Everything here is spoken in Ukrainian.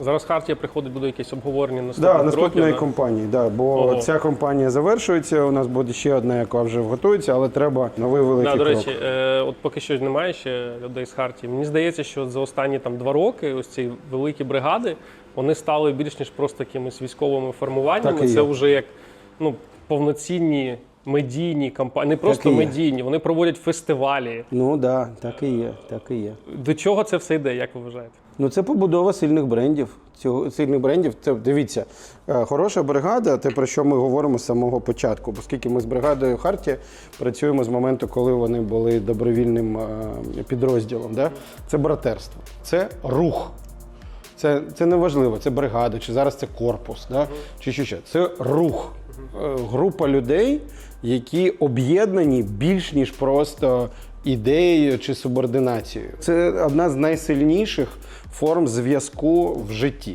Зараз Хартія приходить, буде якесь обговорення Да, наступних наступної років. компанії, да, бо Ого. ця компанія завершується. У нас буде ще одна, яка вже готується, але треба новий великий Да, до речі, е, от поки що немає ще людей з Хартії. Мені здається, що за останні там два роки ось ці великі бригади вони стали більш ніж просто якимись військовими формуваннями. Так і Це є. вже як ну, повноцінні медійні кампанії, не просто медійні, вони проводять фестивалі. Ну да, так і є, так і є. До чого це все йде, як ви вважаєте? Ну це побудова сильних брендів. Цього сильних брендів. Це дивіться, е, хороша бригада, те про що ми говоримо з самого початку. Оскільки ми з бригадою Харті працюємо з моменту, коли вони були добровільним е, підрозділом. Да? Це братерство, це рух. Це, це не важливо, це бригада, чи зараз це корпус, да? чи що ще. Це рух. Е, Група людей, які об'єднані більш ніж просто ідеєю чи субординацією. Це одна з найсильніших форм зв'язку в житті.